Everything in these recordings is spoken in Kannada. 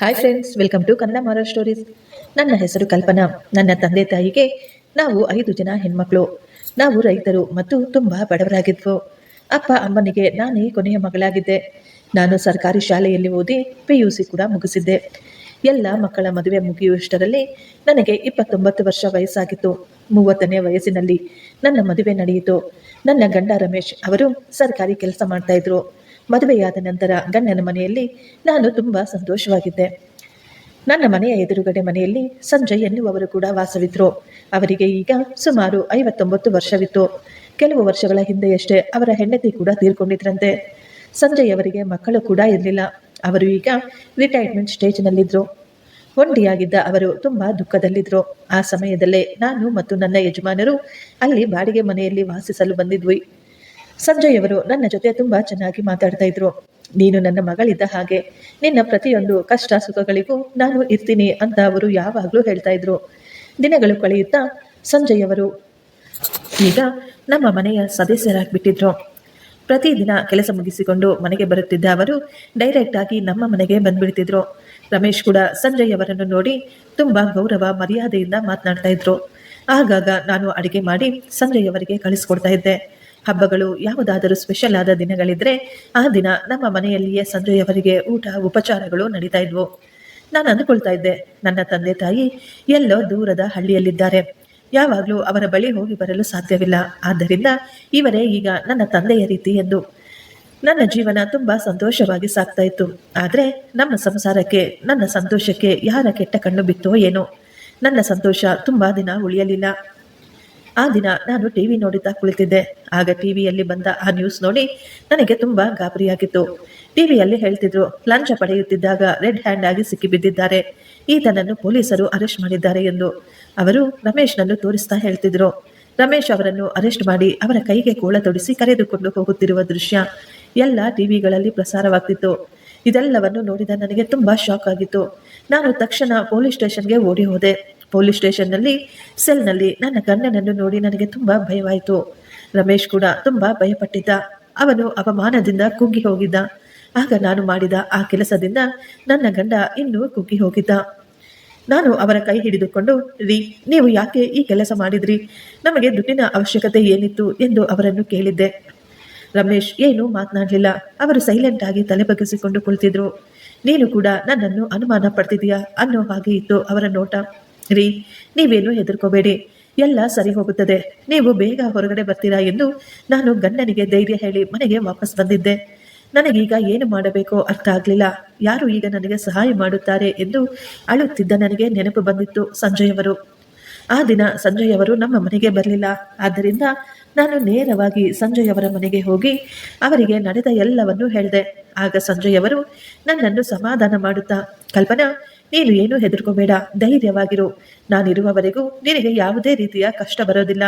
Hi friends welcome to Kannada ಮಾರ ಸ್ಟೋರೀಸ್ ನನ್ನ ಹೆಸರು ಕಲ್ಪನಾ. ನನ್ನ ತಂದೆ ತಾಯಿಗೆ ನಾವು ಐದು ಜನ ಹೆಣ್ಮಕ್ಳು. ನಾವು ರೈತರು ಮತ್ತು ತುಂಬ ಬಡವರಾಗಿದ್ವು. ಅಪ್ಪ ಅಮ್ಮನಿಗೆ ನಾನೇ ಕೊನೆಯ ಮಗಳಾಗಿದ್ದೆ. ನಾನು ಸರ್ಕಾರಿ ಶಾಲೆಯಲ್ಲಿ ಓದಿ ಪಿ ಯು ಸಿ ಕೂಡ ಮುಗಿಸಿದ್ದೆ. ಎಲ್ಲ ಮಕ್ಕಳ ಮದುವೆ ಮುಗಿಯುವಷ್ಟರಲ್ಲಿ ನನಗೆ ಇಪ್ಪತ್ತೊಂಬತ್ತು ವರ್ಷ ವಯಸ್ಸಾಗಿತ್ತು. ಮೂವತ್ತನೇ ವಯಸ್ಸಿನಲ್ಲಿ ನನ್ನ ಮದುವೆ ನಡೆಯಿತು. ನನ್ನ ಗಂಡ ರಮೇಶ್ ಅವರು ಸರ್ಕಾರಿ ಕೆಲಸ ಮಾಡ್ತಾ ಇದ್ರು. ಮದುವೆಯಾದ ನಂತರ ಗಂಡನ ಮನೆಯಲ್ಲಿ ನಾನು ತುಂಬ ಸಂತೋಷವಾಗಿದ್ದೆ. ನನ್ನ ಮನೆಯ ಎದುರುಗಡೆ ಮನೆಯಲ್ಲಿ ಸಂಜಯ್ ಎನ್ನುವರು ಕೂಡ ವಾಸವಿದ್ರು. ಅವರಿಗೆ ಈಗ ಸುಮಾರು ಐವತ್ತೊಂಬತ್ತು ವರ್ಷವಿತ್ತು. ಕೆಲವು ವರ್ಷಗಳ ಹಿಂದೆಯಷ್ಟೇ ಅವರ ಹೆಂಡತಿ ಕೂಡ ತೀರ್ಕೊಂಡಿದ್ರಂತೆ. ಸಂಜಯ್ ಅವರಿಗೆ ಮಕ್ಕಳು ಕೂಡ ಇರಲಿಲ್ಲ. ಅವರು ಈಗ ರಿಟೈರ್ಮೆಂಟ್ ಸ್ಟೇಜ್ನಲ್ಲಿದ್ದರು ಒಂಟಿಯಾಗಿದ್ದ ಅವರು ತುಂಬ ದುಃಖದಲ್ಲಿದ್ದರು ಆ ಸಮಯದಲ್ಲೇ ನಾನು ಮತ್ತು ನನ್ನ ಯಜಮಾನರು ಅಲ್ಲಿ ಬಾಡಿಗೆ ಮನೆಯಲ್ಲಿ ವಾಸಿಸಲು ಬಂದಿದ್ವಿ. ಸಂಜಯ್ ಅವರು ನನ್ನ ಜೊತೆ ತುಂಬಾ ಚೆನ್ನಾಗಿ ಮಾತಾಡ್ತಾ ಇದ್ರು. ನೀನು ನನ್ನ ಮಗಳಿದ್ದ ಹಾಗೆ ನಿನ್ನ ಪ್ರತಿಯೊಂದು ಕಷ್ಟ ಸುಖಗಳಿಗೂ ನಾನು ಇರ್ತೀನಿ ಅಂತ ಅವರು ಯಾವಾಗಲೂ ಹೇಳ್ತಾ ಇದ್ರು. ದಿನಗಳು ಕಳೆಯುತ್ತಾ ಸಂಜಯ್ ಅವರು ಈಗ ನಮ್ಮ ಮನೆಯ ಸದಸ್ಯರಾಗ್ಬಿಟ್ಟಿದ್ರು. ಪ್ರತಿದಿನ ಕೆಲಸ ಮುಗಿಸಿಕೊಂಡು ಮನೆಗೆ ಬರುತ್ತಿದ್ದ ಅವರು ಡೈರೆಕ್ಟ್ ಆಗಿ ನಮ್ಮ ಮನೆಗೆ ಬಂದ್ಬಿಡ್ತಿದ್ರು. ರಮೇಶ್ ಕೂಡ ಸಂಜಯ್ ಅವರನ್ನು ನೋಡಿ ತುಂಬಾ ಗೌರವ, ಮರ್ಯಾದೆಯಿಂದ ಮಾತನಾಡ್ತಾ ಇದ್ರು. ಆಗಾಗ ನಾನು ಅಡಿಗೆ ಮಾಡಿ ಸಂಜಯ್ ಅವರಿಗೆ ಕಳಿಸ್ಕೊಡ್ತಾ ಇದ್ದೆ. ಹಬ್ಬಗಳು ಯಾವುದಾದರೂ ಸ್ಪೆಷಲ್ ಆದ ದಿನಗಳಿದ್ರೆ ಆ ದಿನ ನಮ್ಮ ಮನೆಯಲ್ಲಿಯೇ ಸಂಜೆಯವರಿಗೆ ಊಟ, ಉಪಚಾರಗಳು ನಡೀತಾ ಇದ್ವು. ನಾನು ಅಂದುಕೊಳ್ತಾ ಇದ್ದೆ, ನನ್ನ ತಂದೆ ತಾಯಿ ಎಲ್ಲೋ ದೂರದ ಹಳ್ಳಿಯಲ್ಲಿದ್ದಾರೆ. ಯಾವಾಗಲೂ ಅವರ ಬಳಿ ಹೋಗಿ ಬರಲು ಸಾಧ್ಯವಿಲ್ಲ. ಆದ್ದರಿಂದ ಇವರೇ ಈಗ ನನ್ನ ತಂದೆಯ ರೀತಿ ಎಂದು. ನನ್ನ ಜೀವನ ತುಂಬಾ ಸಂತೋಷವಾಗಿ ಸಾಗ್ತಾ ಇತ್ತು. ಆದರೆ ನಮ್ಮ ಸಂಸಾರಕ್ಕೆ, ನನ್ನ ಸಂತೋಷಕ್ಕೆ ಯಾರ ಕೆಟ್ಟ ಕಣ್ಣು ಬಿತ್ತೋ ಏನೋ. ನನ್ನ ಸಂತೋಷ ತುಂಬಾ ದಿನ ಉಳಿಯಲಿಲ್ಲ. ಆ ದಿನ ನಾನು ಟಿವಿ ನೋಡುತ್ತಾ ಕುಳಿತಿದ್ದೆ. ಆಗ ಟಿವಿಯಲ್ಲಿ ಬಂದ ಆ ನ್ಯೂಸ್ ನೋಡಿ ನನಗೆ ತುಂಬಾ ಗಾಬರಿಯಾಗಿತ್ತು. ಟಿವಿಯಲ್ಲಿ ಹೇಳ್ತಿದ್ರು, ಲಂಚ ಪಡೆಯುತ್ತಿದ್ದಾಗ ರೆಡ್ ಹ್ಯಾಂಡ್ ಆಗಿ ಸಿಕ್ಕಿಬಿದ್ದಿದ್ದಾರೆ. ಈತನನ್ನು ಪೊಲೀಸರು ಅರೆಸ್ಟ್ ಮಾಡಿದ್ದಾರೆ ಎಂದು. ಅವರು ರಮೇಶ್ನನ್ನು ತೋರಿಸ್ತಾ ಹೇಳ್ತಿದ್ರು. ರಮೇಶ್ ಅವರನ್ನು ಅರೆಸ್ಟ್ ಮಾಡಿ ಅವರ ಕೈಗೆ ಕೋಳ ತೊಡಿಸಿ ಕರೆದುಕೊಂಡು ಹೋಗುತ್ತಿರುವ ದೃಶ್ಯ ಎಲ್ಲ ಟಿವಿಗಳಲ್ಲಿ ಪ್ರಸಾರವಾಗ್ತಿತ್ತು. ಇದೆಲ್ಲವನ್ನು ನೋಡಿದ ನನಗೆ ತುಂಬಾ ಶಾಕ್ ಆಗಿತ್ತು. ನಾನು ತಕ್ಷಣ ಪೊಲೀಸ್ ಸ್ಟೇಷನ್ಗೆ ಓಡಿ ಹೋದೆ. ಪೊಲೀಸ್ ಸ್ಟೇಷನ್ನಲ್ಲಿ, ಸೆಲ್ನಲ್ಲಿ ನನ್ನ ಗಂಡನನ್ನು ನೋಡಿ ನನಗೆ ತುಂಬಾ ಭಯವಾಯಿತು. ರಮೇಶ್ ಕೂಡ ತುಂಬಾ ಭಯಪಟ್ಟಿದ್ದ. ಅವನು ಅವಮಾನದಿಂದ ಕುಗ್ಗಿ ಹೋಗಿದ್ದ. ಆಗ ನಾನು ಮಾಡಿದ ಆ ಕೆಲಸದಿಂದ ನನ್ನ ಗಂಡ ಇನ್ನೂ ಕುಗ್ಗಿ ಹೋಗಿದ್ದ. ನಾನು ಅವರ ಕೈ ಹಿಡಿದುಕೊಂಡು, ರೀ, ನೀವು ಯಾಕೆ ಈ ಕೆಲಸ ಮಾಡಿದ್ರಿ? ನಮಗೆ ದುಡ್ಡಿನ ಅವಶ್ಯಕತೆ ಏನಿತ್ತು ಎಂದು ಅವರನ್ನು ಕೇಳಿದ್ದೆ. ರಮೇಶ್ ಏನು ಮಾತನಾಡಲಿಲ್ಲ. ಅವರು ಸೈಲೆಂಟ್ ಆಗಿ ತಲೆ ಬಗ್ಗಿಸಿಕೊಂಡು ಕುಳಿತಿದ್ರು. ನೀನು ಕೂಡ ನನ್ನನ್ನು ಅನುಮಾನ ಪಡ್ತಿದೀಯಾ ಅನ್ನೋ ಹಾಗೆ ಇತ್ತು ಅವರ ನೋಟ. ರೀ ನೀವೇನು ಹೆದರ್ಕೋಬೇಡಿ. ಎಲ್ಲ ಸರಿ ಹೋಗುತ್ತದೆ. ನೀವು ಬೇಗ ಹೊರಗಡೆ ಬರ್ತೀರಾ ಎಂದು ನಾನು ಗಂಡನಿಗೆ ಧೈರ್ಯ ಹೇಳಿ ಮನೆಗೆ ವಾಪಸ್ ಬಂದಿದ್ದೆ. ನನಗೀಗ ಏನು ಮಾಡಬೇಕೋ ಅರ್ಥ ಆಗಲಿಲ್ಲ. ಯಾರು ಈಗ ನನಗೆ ಸಹಾಯ ಮಾಡುತ್ತಾರೆ ಎಂದು ಅಳುತ್ತಿದ್ದ ನನಗೆ ನೆನಪು ಬಂದಿತ್ತು ಸಂಜಯ್ ಅವರು. ಆ ದಿನ ಸಂಜಯ್ ಅವರು ನಮ್ಮ ಮನೆಗೆ ಬರಲಿಲ್ಲ. ಆದ್ದರಿಂದ ನಾನು ನೇರವಾಗಿ ಸಂಜಯ್ ಅವರ ಮನೆಗೆ ಹೋಗಿ ಅವರಿಗೆ ನಡೆದ ಎಲ್ಲವನ್ನೂ ಹೇಳಿದೆ. ಆಗ ಸಂಜಯ್ ಅವರು ನನ್ನನ್ನು ಸಮಾಧಾನ ಮಾಡುತ್ತಾ, ಕಲ್ಪನಾ, ನೀನು ಏನು ಹೆದರ್ಕೋಬೇಡ, ಧೈರ್ಯವಾಗಿರು. ನಾನಿರುವವರೆಗೂ ನಿನಗೆ ಯಾವುದೇ ರೀತಿಯ ಕಷ್ಟ ಬರೋದಿಲ್ಲ.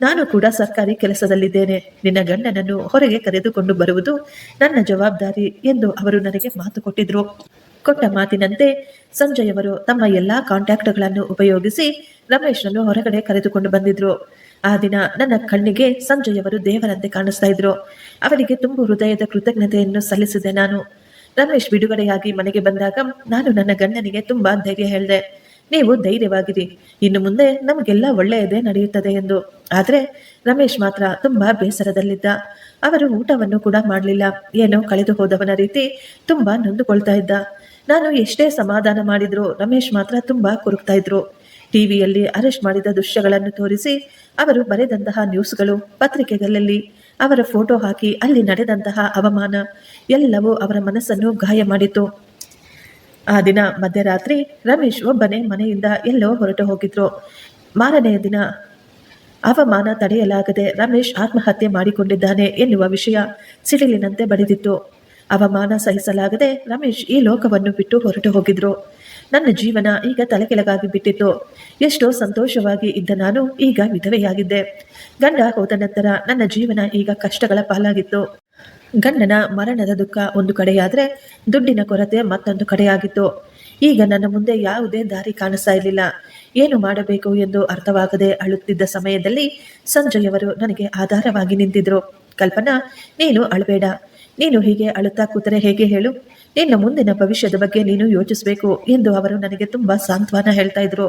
ನಾನು ಕೂಡ ಸರ್ಕಾರಿ ಕೆಲಸದಲ್ಲಿದ್ದೇನೆ. ನಿನ್ನ ಗಂಡನನ್ನು ಹೊರಗೆ ಕರೆದುಕೊಂಡು ಬರುವುದು ನನ್ನ ಜವಾಬ್ದಾರಿ ಎಂದು ಅವರು ನನಗೆ ಮಾತು ಕೊಟ್ಟಿದ್ರು. ಕೊಟ್ಟ ಮಾತಿನಂತೆ ಸಂಜಯ್ ಅವರು ತಮ್ಮ ಎಲ್ಲಾ ಕಾಂಟ್ಯಾಕ್ಟ್ಗಳನ್ನು ಉಪಯೋಗಿಸಿ ರಮೇಶ್ನನ್ನು ಹೊರಗಡೆ ಕರೆದುಕೊಂಡು ಬಂದಿದ್ರು. ಆ ದಿನ ನನ್ನ ಕಣ್ಣಿಗೆ ಸಂಜಯವರು ದೇವರಂತೆ ಕಾಣಿಸ್ತಾ ಇದ್ರು. ಅವರಿಗೆ ತುಂಬ ಹೃದಯದ ಕೃತಜ್ಞತೆಯನ್ನು ಸಲ್ಲಿಸಿದೆ ನಾನು. ರಮೇಶ್ ಬಿಡುಗಡೆಯಾಗಿ ಮನೆಗೆ ಬಂದಾಗ ನಾನು ನನ್ನ ಗಂಡನಿಗೆ ತುಂಬಾ ಧೈರ್ಯ ಹೇಳಿದೆ. ನೀವು ಧೈರ್ಯವಾಗಿರಿ. ಇನ್ನು ಮುಂದೆ ನಮಗೆಲ್ಲ ಒಳ್ಳೆಯದೇ ನಡೆಯುತ್ತದೆ ಎಂದು. ಆದರೆ ರಮೇಶ್ ಮಾತ್ರ ತುಂಬಾ ಬೇಸರದಲ್ಲಿದ್ದ. ಅವರು ಊಟವನ್ನು ಕೂಡ ಮಾಡಲಿಲ್ಲ. ಏನೋ ಕಳೆದು ಹೋದವನ ರೀತಿ ತುಂಬಾ ನೊಂದುಕೊಳ್ತಾ ಇದ್ದ. ನಾನು ಎಷ್ಟೇ ಸಮಾಧಾನ ಮಾಡಿದ್ರು ರಮೇಶ್ ಮಾತ್ರ ತುಂಬಾ ಕುರುಕ್ತಾ ಇದ್ರು. ಟಿವಿಯಲ್ಲಿ ಅರೆಸ್ಟ್ ಮಾಡಿದ ದೃಶ್ಯಗಳನ್ನು ತೋರಿಸಿ ಅವರು ಬರೆದಂತಹ ನ್ಯೂಸ್ಗಳು ಪತ್ರಿಕೆಗಳಲ್ಲಿ, ಅವರ ಫೋಟೋ ಹಾಕಿ ಅಲ್ಲಿ ನಡೆದಂತಹ ಅವಮಾನ, ಎಲ್ಲವೂ ಅವರ ಮನಸ್ಸನ್ನು ಗಾಯ ಮಾಡಿತು. ಆ ದಿನ ಮಧ್ಯರಾತ್ರಿ ರಮೇಶ್ ಒಬ್ಬನೇ ಮನೆಯಿಂದ ಎಲ್ಲೋ ಹೊರಟು ಹೋಗಿದ್ರು. ಮಾರನೆಯ ದಿನ ಅವಮಾನ ತಡೆಯಲಾಗದೆ ರಮೇಶ್ ಆತ್ಮಹತ್ಯೆ ಮಾಡಿಕೊಂಡಿದ್ದಾನೆ ಎನ್ನುವ ವಿಷಯ ಸಿಡಿಲಿನಂತೆ ಬಡಿದಿತ್ತು. ಅವಮಾನ ಸಹಿಸಲಾಗದೆ ರಮೇಶ್ ಈ ಲೋಕವನ್ನು ಬಿಟ್ಟು ಹೊರಟು ಹೋಗಿದ್ರು. ನನ್ನ ಜೀವನ ಈಗ ತಲೆಕೆಳಗಾಗಿ ಬಿಟ್ಟಿತ್ತು. ಎಷ್ಟೋ ಸಂತೋಷವಾಗಿ ಇದ್ದ ನಾನು ಈಗ ವಿಧವೆಯಾಗಿದ್ದೆ. ಗಂಡ ಹೋದ ನಂತರ ನನ್ನ ಜೀವನ ಈಗ ಕಷ್ಟಗಳ ಪಾಲಾಗಿತ್ತು. ಗಂಡನ ಮರಣದ ದುಃಖ ಒಂದು ಕಡೆಯಾದರೆ ದುಡ್ಡಿನ ಕೊರತೆ ಮತ್ತೊಂದು ಕಡೆಯಾಗಿತ್ತು. ಈಗ ನನ್ನ ಮುಂದೆ ಯಾವುದೇ ದಾರಿ ಕಾಣಿಸ್ತಾ ಇರಲಿಲ್ಲ. ಏನು ಮಾಡಬೇಕು ಎಂದು ಅರ್ಥವಾಗದೆ ಅಳುತ್ತಿದ್ದ ಸಮಯದಲ್ಲಿ ಸಂಜಯವರು ನನಗೆ ಆಧಾರವಾಗಿ ನಿಂತಿದ್ರು. ಕಲ್ಪನಾ, ನೀನು ಅಳಬೇಡ. ನೀನು ಹೀಗೆ ಅಳುತ್ತಾ ಕೂತರೆ ಹೇಗೆ ಹೇಳು? ನಿನ್ನ ಮುಂದಿನ ಭವಿಷ್ಯದ ಬಗ್ಗೆ ನೀನು ಯೋಚಿಸಬೇಕು ಎಂದು ಅವರು ನನಗೆ ತುಂಬಾ ಸಾಂತ್ವನ ಹೇಳ್ತಾ ಇದ್ರು.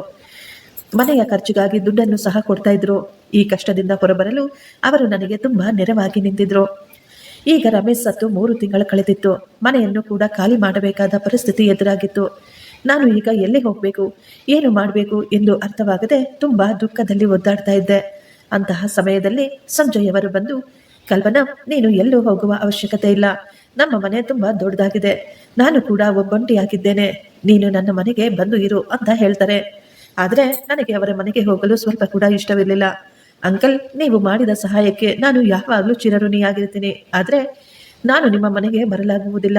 ಮನೆಯ ಖರ್ಚಿಗಾಗಿ ದುಡ್ಡನ್ನು ಸಹ ಕೊಡ್ತಾ ಇದ್ರು. ಈ ಕಷ್ಟದಿಂದ ಹೊರಬರಲು ಅವರು ನನಗೆ ತುಂಬಾ ನೆರವಾಗಿ ನಿಂತಿದ್ರು. ಈಗ ರಮೇಶ್ ಸತ್ತು ಮೂರು ತಿಂಗಳು ಕಳೆದಿತ್ತು. ಮನೆಯನ್ನು ಕೂಡ ಖಾಲಿ ಮಾಡಬೇಕಾದ ಪರಿಸ್ಥಿತಿ ಎದುರಾಗಿತ್ತು. ನಾನು ಈಗ ಎಲ್ಲಿ ಹೋಗಬೇಕು, ಏನು ಮಾಡಬೇಕು ಎಂದು ಅರ್ಥವಾಗದೆ ತುಂಬಾ ದುಃಖದಲ್ಲಿ ಒದ್ದಾಡ್ತಾ ಇದ್ದೆ. ಅಂತಹ ಸಮಯದಲ್ಲಿ ಸಂಜಯ್ ಅವರು ಬಂದು, ಕಲ್ಪನಾ, ನೀನು ಎಲ್ಲೂ ಹೋಗುವ ಅವಶ್ಯಕತೆ ಇಲ್ಲ. ನಮ್ಮ ಮನೆ ತುಂಬಾ ದೊಡ್ಡದಾಗಿದೆ. ನಾನು ಕೂಡ ಒಬ್ಬಂಟಿಯಾಗಿದ್ದೇನೆ. ನೀನು ನನ್ನ ಮನೆಗೆ ಬಂದು ಇರು ಅಂತ ಹೇಳ್ತಾರೆ. ಆದ್ರೆ ನನಗೆ ಅವರ ಮನೆಗೆ ಹೋಗಲು ಸ್ವಲ್ಪ ಕೂಡ ಇಷ್ಟವಿರಲಿಲ್ಲ. ಅಂಕಲ್, ನೀವು ಮಾಡಿದ ಸಹಾಯಕ್ಕೆ ನಾನು ಯಾವಾಗಲೂ ಚಿರಋಣಿಯಾಗಿರ್ತೀನಿ. ಆದ್ರೆ ನಾನು ನಿಮ್ಮ ಮನೆಗೆ ಬರಲಾಗುವುದಿಲ್ಲ.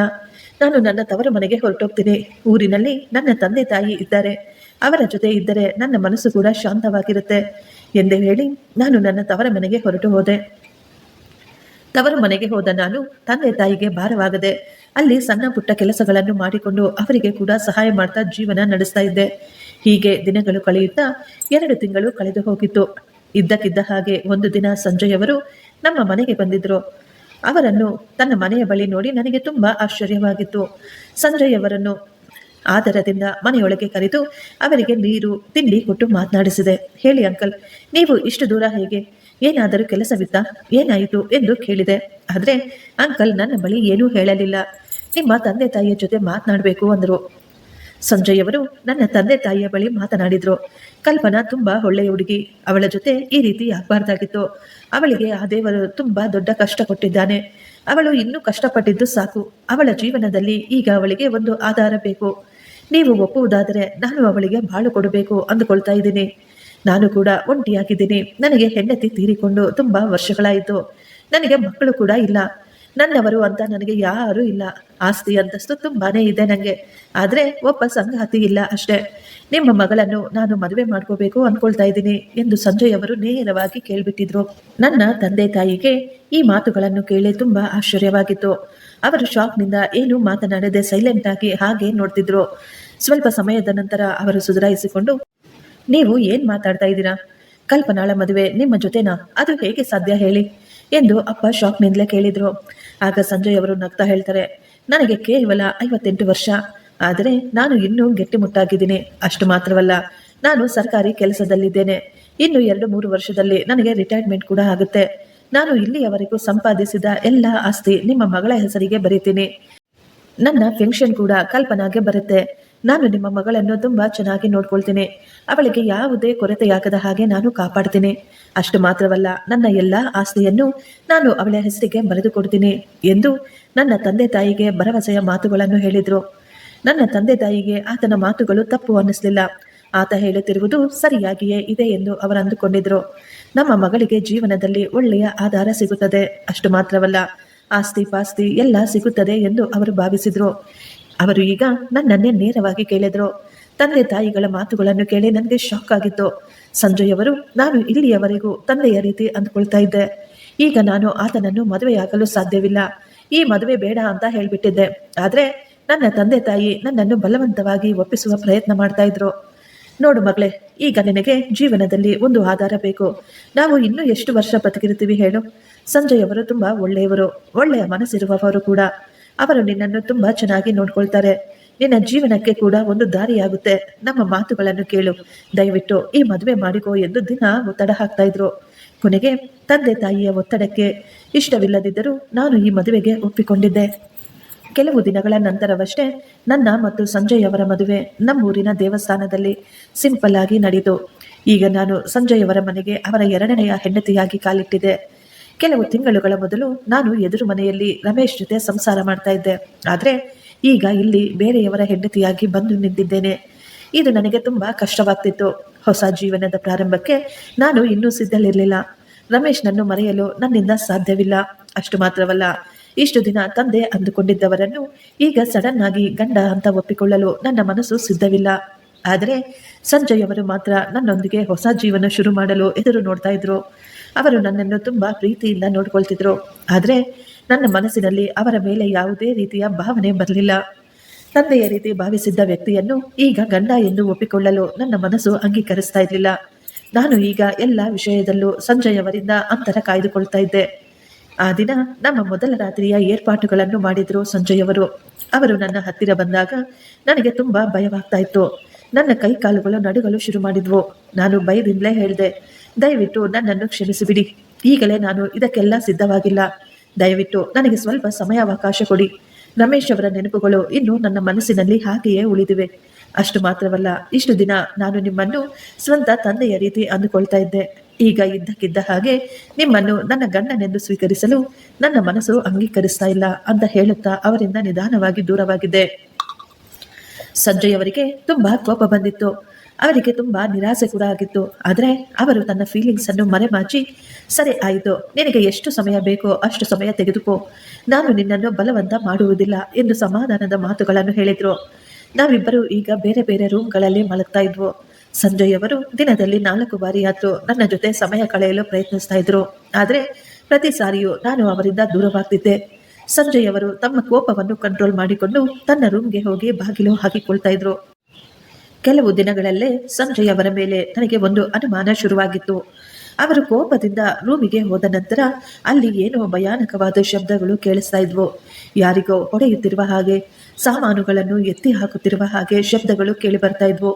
ನಾನು ನನ್ನ ತವರ ಮನೆಗೆ ಹೊರಟೋಗ್ತೀನಿ. ಊರಿನಲ್ಲಿ ನನ್ನ ತಂದೆ ತಾಯಿ ಇದ್ದಾರೆ. ಅವರ ಜೊತೆ ಇದ್ದರೆ ನನ್ನ ಮನಸ್ಸು ಕೂಡ ಶಾಂತವಾಗಿರುತ್ತೆ. ಎಂದು ಹೇಳಿ ನಾನು ನನ್ನ ತವರ ಮನೆಗೆ ಹೊರಟು ಹೋದೆ. ತವರು ಮನೆಗೆ ಹೋದ ನಾನು ತಂದೆ ತಾಯಿಗೆ ಭಾರವಾಗದೆ ಅಲ್ಲಿ ಸಣ್ಣ ಪುಟ್ಟ ಕೆಲಸಗಳನ್ನು ಮಾಡಿಕೊಂಡು ಅವರಿಗೆ ಕೂಡ ಸಹಾಯ ಮಾಡ್ತಾ ಜೀವನ ನಡೆಸ್ತಾ ಇದ್ದೆ. ಹೀಗೆ ದಿನಗಳು ಕಳೆಯುತ್ತಾ ಎರಡು ತಿಂಗಳು ಕಳೆದು ಹೋಗಿತ್ತು. ಇದ್ದಕ್ಕಿದ್ದ ಹಾಗೆ ಒಂದು ದಿನ ಸಂಜಯ್ ಅವರು ನಮ್ಮ ಮನೆಗೆ ಬಂದಿದ್ರು. ಅವರನ್ನು ತನ್ನ ಮನೆಯ ಬಳಿ ನೋಡಿ ನನಗೆ ತುಂಬಾ ಆಶ್ಚರ್ಯವಾಗಿತ್ತು. ಸಂಜಯ್ ಅವರನ್ನು ಆದರದಿಂದ ಮನೆಯೊಳಗೆ ಕರೆದು ಅವರಿಗೆ ನೀರು, ತಿಂಡಿ ಕೊಟ್ಟು ಮಾತನಾಡಿಸಿದೆ. ಹೇಳಿ ಅಂಕಲ್, ನೀವು ಇಷ್ಟು ದೂರ ಹೇಗೆ? ಏನಾದರೂ ಕೆಲಸವಿತ್ತಾ? ಏನಾಯಿತು ಎಂದು ಕೇಳಿದೆ. ಆದರೆ ಅಂಕಲ್ ನನ್ನ ಬಳಿ ಏನೂ ಹೇಳಲಿಲ್ಲ. ನಿಮ್ಮ ತಂದೆ ತಾಯಿಯ ಜೊತೆ ಮಾತನಾಡಬೇಕು ಅಂದರು. ಸಂಜಯ್ ಅವರು ನನ್ನ ತಂದೆ ತಾಯಿಯ ಬಳಿ ಮಾತನಾಡಿದ್ರು. ಕಲ್ಪನಾ ತುಂಬಾ ಒಳ್ಳೆಯ ಹುಡುಗಿ. ಅವಳ ಜೊತೆ ಈ ರೀತಿ ಆಗಬಾರ್ದಾಗಿತ್ತು. ಅವಳಿಗೆ ಆ ದೇವರು ತುಂಬಾ ದೊಡ್ಡ ಕಷ್ಟ ಕೊಟ್ಟಿದ್ದಾನೆ. ಅವಳು ಇನ್ನೂ ಕಷ್ಟಪಟ್ಟಿದ್ದು ಸಾಕು. ಅವಳ ಜೀವನದಲ್ಲಿ ಈಗ ಅವಳಿಗೆ ಒಂದು ಆಧಾರ ಬೇಕು. ನೀವು ಒಪ್ಪುವುದಾದರೆ ನಾನು ಅವಳಿಗೆ ಬಾಳು ಕೊಡಬೇಕು ಅಂದುಕೊಳ್ತಾ ಇದ್ದೀನಿ. ನಾನು ಕೂಡ ಒಂಟಿಯಾಗಿದ್ದೀನಿ. ನನಗೆ ಹೆಂಡತಿ ತೀರಿಕೊಂಡು ತುಂಬಾ ವರ್ಷಗಳಾಯಿತು. ನನಗೆ ಮಕ್ಕಳು ಕೂಡ ಇಲ್ಲ. ನನ್ನವರು ಅಂತ ನನಗೆ ಯಾರೂ ಇಲ್ಲ. ಆಸ್ತಿ ಅಂತಸ್ತು ತುಂಬಾನೇ ಇದೆ ನನಗೆ ಆದ್ರೆ ಒಬ್ಬ ಸಂಗಾತಿ ಇಲ್ಲ ಅಷ್ಟೇ. ನಿಮ್ಮ ಮಗಳನ್ನು ನಾನು ಮದುವೆ ಮಾಡ್ಕೋಬೇಕು ಅನ್ಕೊಳ್ತಾ ಇದ್ದೀನಿ ಎಂದು ಸಂಜಯ್ ಅವರು ನೇರವಾಗಿ ಕೇಳ್ಬಿಟ್ಟಿದ್ರು. ನನ್ನ ತಂದೆ ತಾಯಿಗೆ ಈ ಮಾತುಗಳನ್ನು ಕೇಳಿ ತುಂಬಾ ಆಶ್ಚರ್ಯವಾಗಿತ್ತು. ಅವರು ಶಾಕ್ನಿಂದ ಏನು ಮಾತನಾಡದೆ ಸೈಲೆಂಟ್ ಆಗಿ ಹಾಗೆ ನೋಡ್ತಿದ್ರು. ಸ್ವಲ್ಪ ಸಮಯದ ನಂತರ ಅವರು ಸುಧಾರಿಸಿಕೊಂಡು ನೀವು ಏನ್ ಮಾತಾಡ್ತಾ ಇದ್ದೀರಾ? ಕಲ್ಪನಾಳ ಮದುವೆ, ನಿಮ್ಮ ಜೊತೆನಾ? ಅದು ಹೇಗೆ ಸಾಧ್ಯ ಹೇಳಿ? ಎಂದು ಅಪ್ಪ ಶಾಕ್ನಿಂದಲೇ ಕೇಳಿದ್ರು. ಆಗ ಸಂಜಯ್ ಅವರು ನಗ್ತಾ ಹೇಳ್ತಾರೆ, ನನಗೆ ಕೇವಲ ಐವತ್ತೆಂಟು ವರ್ಷ. ಆದರೆ ನಾನು ಇನ್ನೂ ಗಟ್ಟಿಮುಟ್ಟಾಗಿದ್ದೀನಿ. ಅಷ್ಟು ಮಾತ್ರವಲ್ಲ, ನಾನು ಸರ್ಕಾರಿ ಕೆಲಸದಲ್ಲಿದ್ದೇನೆ. ಇನ್ನು ಎರಡು ಮೂರು ವರ್ಷದಲ್ಲಿ ನನಗೆ ರಿಟೈರ್ಮೆಂಟ್ ಕೂಡ ಆಗುತ್ತೆ. ನಾನು ಇಲ್ಲಿಯವರೆಗೂ ಸಂಪಾದಿಸಿದ ಎಲ್ಲ ಆಸ್ತಿ ನಿಮ್ಮ ಮಗಳ ಹೆಸರಿಗೆ ಬರೀತೀನಿ. ನನ್ನ ಪೆನ್ಷನ್ ಕೂಡ ಕಲ್ಪನಾಗೆ ಬರುತ್ತೆ. ನಾನು ನಿಮ್ಮ ಮಗಳನ್ನು ತುಂಬಾ ಚೆನ್ನಾಗಿ ನೋಡ್ಕೊಳ್ತೀನಿ. ಅವಳಿಗೆ ಯಾವುದೇ ಕೊರತೆಯಾಗದ ಹಾಗೆ ನಾನು ಕಾಪಾಡ್ತೀನಿ. ಅಷ್ಟು ಮಾತ್ರವಲ್ಲ, ನನ್ನ ಎಲ್ಲ ಆಸ್ತಿಯನ್ನು ನಾನು ಅವಳ ಹೆಸರಿಗೆ ಬರೆದು ಕೊಡ್ತೀನಿ ಎಂದು ನನ್ನ ತಂದೆ ತಾಯಿಗೆ ಭರವಸೆಯ ಮಾತುಗಳನ್ನು ಹೇಳಿದ್ರು. ನನ್ನ ತಂದೆ ತಾಯಿಗೆ ಆತನ ಮಾತುಗಳು ತಪ್ಪು ಅನ್ನಿಸ್ಲಿಲ್ಲ. ಆತ ಹೇಳುತ್ತಿರುವುದು ಸರಿಯಾಗಿಯೇ ಇದೆ ಎಂದು ಅವರು ಅಂದುಕೊಂಡಿದ್ರು. ನಮ್ಮ ಮಗಳಿಗೆ ಜೀವನದಲ್ಲಿ ಒಳ್ಳೆಯ ಆಧಾರ ಸಿಗುತ್ತದೆ. ಅಷ್ಟು ಮಾತ್ರವಲ್ಲ, ಆಸ್ತಿ ಪಾಸ್ತಿ ಎಲ್ಲ ಸಿಗುತ್ತದೆ ಎಂದು ಅವರು ಭಾವಿಸಿದ್ರು. ಅವರು ಈಗ ನನ್ನನ್ನೇ ನೇರವಾಗಿ ಕೇಳಿದ್ರು. ತಂದೆ ತಾಯಿಗಳ ಮಾತುಗಳನ್ನು ಕೇಳಿ ನನಗೆ ಶಾಕ್ ಆಗಿತ್ತು. ಸಂಜಯ್ ಅವರು ನಾನು ಇಲ್ಲಿಯವರೆಗೂ ತಂದೆಯ ರೀತಿ ಅಂದ್ಕೊಳ್ತಾ ಇದ್ದೆ. ಈಗ ನಾನು ಆತನನ್ನು ಮದುವೆಯಾಗಲು ಸಾಧ್ಯವಿಲ್ಲ. ಈ ಮದುವೆ ಬೇಡ ಅಂತ ಹೇಳಿಬಿಟ್ಟಿದ್ದೆ. ಆದ್ರೆ ನನ್ನ ತಂದೆ ತಾಯಿ ನನ್ನನ್ನು ಬಲವಂತವಾಗಿ ಒಪ್ಪಿಸುವ ಪ್ರಯತ್ನ ಮಾಡ್ತಾ ಇದ್ರು. ನೋಡು ಮಗಳೇ, ಈಗ ನಿನಗೆ ಜೀವನದಲ್ಲಿ ಒಂದು ಆಧಾರ ಬೇಕು. ನಾವು ಇನ್ನೂ ಎಷ್ಟು ವರ್ಷ ಬದುಕಿರ್ತೀವಿ ಹೇಳು. ಸಂಜಯ್ ಅವರು ತುಂಬಾ ಒಳ್ಳೆಯವರು. ಒಳ್ಳೆಯ ಮನಸ್ಸಿರುವವರು ಕೂಡ. ಅವರು ನಿನ್ನನ್ನು ತುಂಬಾ ಚೆನ್ನಾಗಿ ನೋಡ್ಕೊಳ್ತಾರೆ. ನಿನ್ನ ಜೀವನಕ್ಕೆ ಕೂಡ ಒಂದು ದಾರಿಯಾಗುತ್ತೆ. ನಮ್ಮ ಮಾತುಗಳನ್ನು ಕೇಳು. ದಯವಿಟ್ಟು ಈ ಮದುವೆ ಮಾಡಿಕೋ ಎಂದು ದಿನ ಒತ್ತಡ ಹಾಕ್ತಾ ಇದ್ರು. ಕೊನೆಗೆ ತಂದೆ ತಾಯಿಯ ಒತ್ತಡಕ್ಕೆ ಇಷ್ಟವಿಲ್ಲದಿದ್ದರೂ ನಾನು ಈ ಮದುವೆಗೆ ಒಪ್ಪಿಕೊಂಡಿದ್ದೆ. ಕೆಲವು ದಿನಗಳ ನಂತರವಷ್ಟೇ ನನ್ನ ಮತ್ತು ಸಂಜಯ್ ಅವರ ಮದುವೆ ನಮ್ಮೂರಿನ ದೇವಸ್ಥಾನದಲ್ಲಿ ಸಿಂಪಲ್ ಆಗಿ ನಡೆಯಿತು. ಈಗ ನಾನು ಸಂಜಯ್ ಅವರ ಮನೆಗೆ ಅವರ ಎರಡನೆಯ ಹೆಂಡತಿಯಾಗಿ ಕಾಲಿಟ್ಟಿದೆ ಕೆಲವು ತಿಂಗಳುಗಳ ಮೊದಲು ನಾನು ಎದುರು ಮನೆಯಲ್ಲಿ ರಮೇಶ್ ಜೊತೆ ಸಂಸಾರ ಮಾಡ್ತಾ ಇದ್ದೆ. ಆದರೆ ಈಗ ಇಲ್ಲಿ ಬೇರೆಯವರ ಹೆಂಡತಿಯಾಗಿ ಬಂದು ನಿಂತಿದ್ದೇನೆ. ಇದು ನನಗೆ ತುಂಬ ಕಷ್ಟವಾಗ್ತಿತ್ತು. ಹೊಸ ಜೀವನದ ಪ್ರಾರಂಭಕ್ಕೆ ನಾನು ಇನ್ನೂ ಸಿದ್ಧಲಿರಲಿಲ್ಲ. ರಮೇಶ್ನನ್ನು ಮರೆಯಲು ನನ್ನಿಂದ ಸಾಧ್ಯವಿಲ್ಲ. ಅಷ್ಟು ಮಾತ್ರವಲ್ಲ, ಇಷ್ಟು ದಿನ ತಂದೆ ಅಂದುಕೊಂಡಿದ್ದವರನ್ನು ಈಗ ಸಡನ್ ಆಗಿ ಗಂಡ ಅಂತ ಒಪ್ಪಿಕೊಳ್ಳಲು ನನ್ನ ಮನಸ್ಸು ಸಿದ್ಧವಿಲ್ಲ. ಆದರೆ ಸಂಜಯ್ ಅವರು ಮಾತ್ರ ನನ್ನೊಂದಿಗೆ ಹೊಸ ಜೀವನ ಶುರು ಮಾಡಲು ಎದುರು ನೋಡ್ತಾ ಇದ್ರು. ಅವರು ನನ್ನನ್ನು ತುಂಬ ಪ್ರೀತಿಯಿಂದ ನೋಡಿಕೊಳ್ತಿದ್ರು. ಆದರೆ ನನ್ನ ಮನಸ್ಸಿನಲ್ಲಿ ಅವರ ಮೇಲೆ ಯಾವುದೇ ರೀತಿಯ ಭಾವನೆ ಬರಲಿಲ್ಲ. ತಂದೆಯ ರೀತಿ ಭಾವಿಸಿದ್ದ ವ್ಯಕ್ತಿಯನ್ನು ಈಗ ಗಂಡ ಎಂದು ಒಪ್ಪಿಕೊಳ್ಳಲು ನನ್ನ ಮನಸ್ಸು ಅಂಗೀಕರಿಸ್ತಾ ಇರಲಿಲ್ಲ. ನಾನು ಈಗ ಎಲ್ಲ ವಿಷಯದಲ್ಲೂ ಸಂಜಯ್ ಅವರಿಂದ ಅಂತರ ಕಾಯ್ದುಕೊಳ್ತಾ ಇದ್ದೆ. ಆ ದಿನ ನಮ್ಮ ಮೊದಲ ರಾತ್ರಿಯ ಏರ್ಪಾಟುಗಳನ್ನು ಮಾಡಿದ್ರು ಸಂಜಯ್ ಅವರು ಅವರು ನನ್ನ ಹತ್ತಿರ ಬಂದಾಗ ನನಗೆ ತುಂಬಾ ಭಯವಾಗ್ತಾ ಇತ್ತು. ನನ್ನ ಕೈ ಕಾಲುಗಳು ನಡುಗಲು ಶುರು ಮಾಡಿದ್ವು. ನಾನು ಭಯದಿಂದಲೇ ಹೇಳಿದೆ ದಯವಿಟ್ಟು ನನ್ನನ್ನು ಕ್ಷಮಿಸಿಬಿಡಿ. ಈಗಲೇ ನಾನು ಇದಕ್ಕೆಲ್ಲ ಸಿದ್ಧವಾಗಿಲ್ಲ. ದಯವಿಟ್ಟು ನನಗೆ ಸ್ವಲ್ಪ ಸಮಯಾವಕಾಶ ಕೊಡಿ. ರಮೇಶ್ ಅವರ ನೆನಪುಗಳು ಇನ್ನೂ ನನ್ನ ಮನಸ್ಸಿನಲ್ಲಿ ಹಾಗೆಯೇ ಉಳಿದಿವೆ. ಅಷ್ಟು ಮಾತ್ರವಲ್ಲ, ಇಷ್ಟು ದಿನ ನಾನು ನಿಮ್ಮನ್ನು ಸ್ವಂತ ತಂದೆಯ ರೀತಿ ಅಂದುಕೊಳ್ತಾ ಇದ್ದೆ. ಈಗ ಇದ್ದಕ್ಕಿದ್ದ ಹಾಗೆ ನಿಮ್ಮನ್ನು ನನ್ನ ಗಂಡನೆಂದು ಸ್ವೀಕರಿಸಲು ನನ್ನ ಮನಸ್ಸು ಅಂಗೀಕರಿಸ್ತಾ ಇಲ್ಲ ಅಂತ ಹೇಳುತ್ತಾ ಅವರಿಂದ ನಿಧಾನವಾಗಿ ದೂರವಾಗಿದ್ದೆ. ಸಂಜಯ್ ಅವರಿಗೆ ತುಂಬಾ ಕೋಪ ಬಂದಿತ್ತು. ಅವರಿಗೆ ತುಂಬಾ ನಿರಾಸೆ ಕೂಡ ಆಗಿತ್ತು. ಆದರೆ ಅವರು ತನ್ನ ಫೀಲಿಂಗ್ಸ್ ಅನ್ನು ಮರೆಮಾಚಿ, ಸರಿ ಆಯಿತು, ನಿನಗೆ ಎಷ್ಟು ಸಮಯ ಬೇಕೋ ಅಷ್ಟು ಸಮಯ ತೆಗೆದುಕೋ. ನಾನು ನಿನ್ನನ್ನು ಬಲವಂತ ಮಾಡುವುದಿಲ್ಲ ಎಂದು ಸಮಾಧಾನದ ಮಾತುಗಳನ್ನು ಹೇಳಿದ್ರು. ನಾವಿಬ್ಬರು ಈಗ ಬೇರೆ ಬೇರೆ ರೂಮ್ಗಳಲ್ಲಿ ಮಲಗ್ತಾ ಇದ್ವು. ಅವರು ದಿನದಲ್ಲಿ ನಾಲ್ಕು ಬಾರಿಯಾದ್ರು ನನ್ನ ಜೊತೆ ಸಮಯ ಕಳೆಯಲು ಪ್ರಯತ್ನಿಸ್ತಾ ಇದ್ರು. ಆದರೆ ಪ್ರತಿ ಸಾರಿಯೂ ನಾನು ಅವರಿಂದ ದೂರವಾಗ್ತಿದ್ದೆ. ಸಂಜಯ್ ಅವರು ತಮ್ಮ ಕೋಪವನ್ನು ಕಂಟ್ರೋಲ್ ಮಾಡಿಕೊಂಡು ತನ್ನ ರೂಮ್ಗೆ ಹೋಗಿ ಬಾಗಿಲು ಹಾಕಿಕೊಳ್ತಾ ಇದ್ರು. ಕೆಲವು ದಿನಗಳಲ್ಲೇ ಸಂಜಯ್ ಅವರ ಮೇಲೆ ನನಗೆ ಒಂದು ಅನುಮಾನ ಶುರುವಾಗಿತ್ತು. ಅವರು ಕೋಪದಿಂದ ರೂಮಿಗೆ ಹೋದ ನಂತರ ಅಲ್ಲಿ ಏನೋ ಭಯಾನಕವಾದ ಶಬ್ದಗಳು ಕೇಳಿಸ್ತಾ ಇದ್ವು. ಯಾರಿಗೋ ಹೊಡೆಯುತ್ತಿರುವ ಹಾಗೆ, ಸಾಮಾನುಗಳನ್ನು ಎತ್ತಿ ಹಾಕುತ್ತಿರುವ ಹಾಗೆ ಶಬ್ದಗಳು ಕೇಳಿ ಬರ್ತಾ ಇದ್ವು.